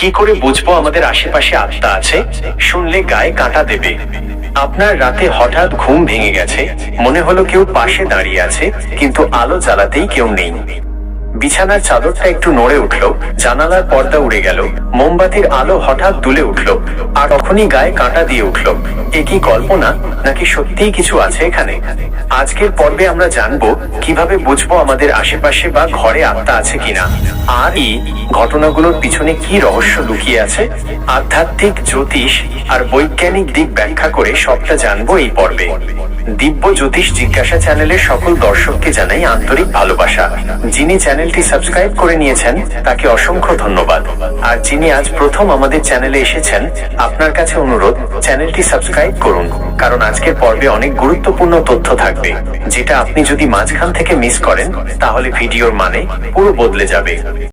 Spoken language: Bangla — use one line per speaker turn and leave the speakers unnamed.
কি করে বুঝব আমাদের আশেপাশে আত্মা আছে? শুনলে গায়ে কাঁটা দেবে। আপনার রাতে হঠাৎ ঘুম ভেঙে গেছে। মনে হলো কেউ পাশে দাঁড়িয়ে আছে, কিন্তু আলো জ্বালাতেই কেউ নেই। বিছানার চাদরটা একটু নড়ে উঠল, জানালার পর্দা উড়ে গেল, মোমবাতির আলো হঠাৎ দুলে উঠল, আর তখনই গায়ে কাঁটা দিয়ে উঠল। এ কি কল্পনা? নাকি সত্যিই কিছু আছে এখানে? আজকের পর্বে আমরা জানব, কীভাবে বুঝব আমাদের আশেপাশে বা ঘরে আত্মা আছে কিনা। আর এই ঘটনাগুলোর পিছনে কি রহস্য লুকিয়ে আছে? আধ্যাত্মিক, জ্যোতিষ আর বৈজ্ঞানিক দিক ব্যাখ্যা করে সবটা জানব এই পর্বে। দিব্য জ্যোতিষ জিজ্ঞাসা চ্যানেলের সকল দর্শককে জানাই আন্তরিক ভালোবাসা। যিনি চ্যানেলটি সাবস্ক্রাইব করে নিয়েছেন, তাকে অসংখ্য ধন্যবাদ। আর যিনি আজ প্রথম আমাদের চ্যানেলে এসেছেন, আপনার কাছে অনুরোধ, চ্যানেলটি সাবস্ক্রাইব করুন, কারণ আজকের পর্বে অনেক গুরুত্বপূর্ণ তথ্য থাকবে, যেটা আপনি যদি মাঝখান থেকে মিস করেন, তাহলে ভিডিওর মানে পুরো বদলে যাবে।